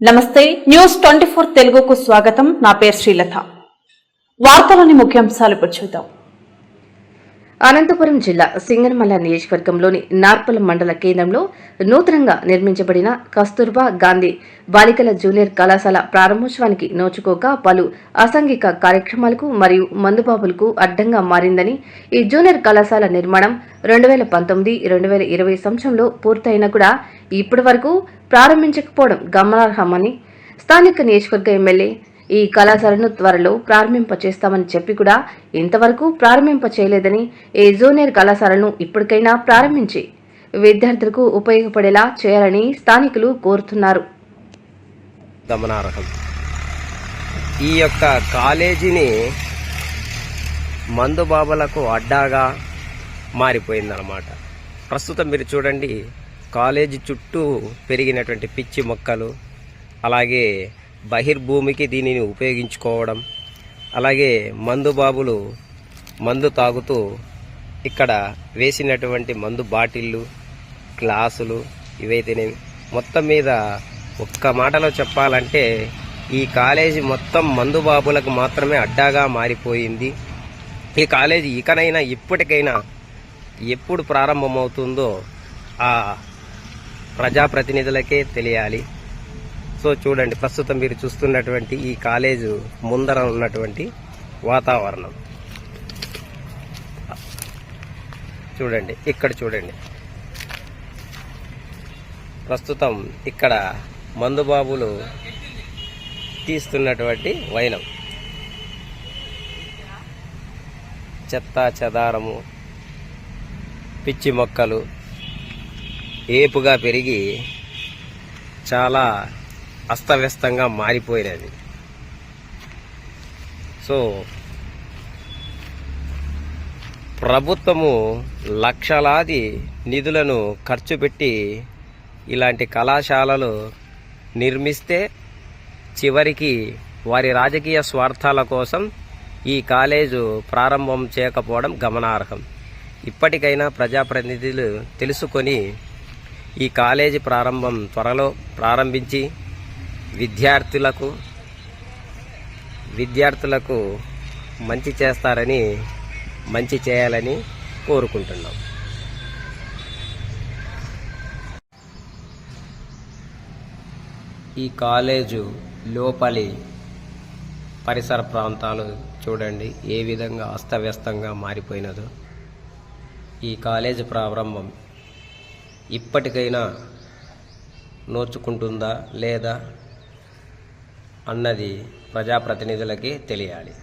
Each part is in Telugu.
నమస్తే న్యూస్ ట్వంటీ ఫోర్ తెలుగుకు స్వాగతం. నా పేరు శ్రీలత. వార్తలోని ముఖ్యాంశాలు ఇప్పుడు చూద్దాం. అనంతపురం జిల్లా సింగనమల్ల నియోజకవర్గంలోని నార్పల మండల కేంద్రంలో నూతనంగా నిర్మించబడిన కస్తూర్బా గాంధీ బాలికల జూనియర్ కళాశాల ప్రారంభోత్సవానికి నోచుకోక పలు అసాంఘిక కార్యక్రమాలకు మరియు మందుబాబులకు అడ్డంగా మారిందని ఈ జూనియర్ కళాశాల నిర్మాణం రెండు వేల పంతొమ్మిది రెండు వేల ఇరవై సంవత్సరంలో పూర్తయినా కూడా ఇప్పటి వరకు ప్రారంభించకపోవడం గమనార్హమని స్థానిక నియోజకవర్గ ఎమ్మెల్యే ఈ కళాశాలను త్వరలో ప్రారంభింపచేస్తామని చెప్పి కూడా ఇంతవరకు ప్రారంభింప చేయలేదని ఈ జూనియర్ కళాశాలను ఇప్పటికైనా ప్రారంభించి విద్యార్థులకు ఉపయోగపడేలా చేయాలని స్థానికులు కోరుతున్నారు. గమనార్హం. ఈ యొక్క కాలేజీని మందుబాబులకు అడ్డాగా మారిపోయిందన్నమాట. ప్రస్తుతం మీరు చూడండి కాలేజీ చుట్టూ పెరిగినటువంటి పిచ్చి మొక్కలు అలాగే బహిర్భూమికి దీనిని ఉపయోగించుకోవడం అలాగే మందుబాబులు మందు తాగుతూ ఇక్కడ వేసినటువంటి మందు బాటిళ్ళు గ్లాసులు ఇవైతేనేమి మొత్తం మీద ఒక్క మాటలో చెప్పాలంటే ఈ కాలేజీ మొత్తం మందుబాబులకు మాత్రమే అడ్డాగా మారిపోయింది. ఈ కాలేజీ ఇకనైనా ఇప్పటికైనా ఎప్పుడు ప్రారంభమవుతుందో ఆ ప్రజాప్రతినిధులకే తెలియాలి. సో చూడండి ప్రస్తుతం మీరు చూస్తున్నటువంటి ఈ కాలేజు ముందర ఉన్నటువంటి వాతావరణం. చూడండి ఇక్కడ చూడండి. ప్రస్తుతం ఇక్కడ మందుబాబులు తీస్తున్నటువంటి వైనం. చెత్త చెదారము పిచ్చి మొక్కలు ఏపుగా పెరిగి చాలా అస్తవ్యస్తంగా మారిపోయినది. సో ప్రభుత్వము లక్షలాది నిధులను ఖర్చు పెట్టి ఇలాంటి కళాశాలలు నిర్మిస్తే చివరికి వారి రాజకీయ స్వార్థాల కోసం ఈ కాలేజు ప్రారంభం చేయకపోవడం గమనార్హం. ఇప్పటికైనా ప్రజాప్రతినిధులు తెలుసుకొని ఈ కాలేజీ ప్రారంభం త్వరలో ప్రారంభించి విద్యార్థులకు విద్యార్థులకు మంచి చేస్తారని మంచి చేయాలని కోరుకుంటున్నాం. ఈ కాలేజు లోపలి పరిసర ప్రాంతాలు చూడండి ఏ విధంగా అస్తవ్యస్తంగా మారిపోయినదో. ఈ కాలేజీ ప్రారంభం ఇప్పటికైనా నోచుకుంటుందా లేదా? అన్నది ప్రజాప్రతినిధులకి తెలియాలి.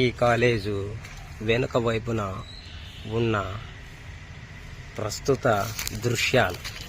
ఈ కాలేజు వెనుక వైపున ఉన్న ప్రస్తుత దృశ్యాలు.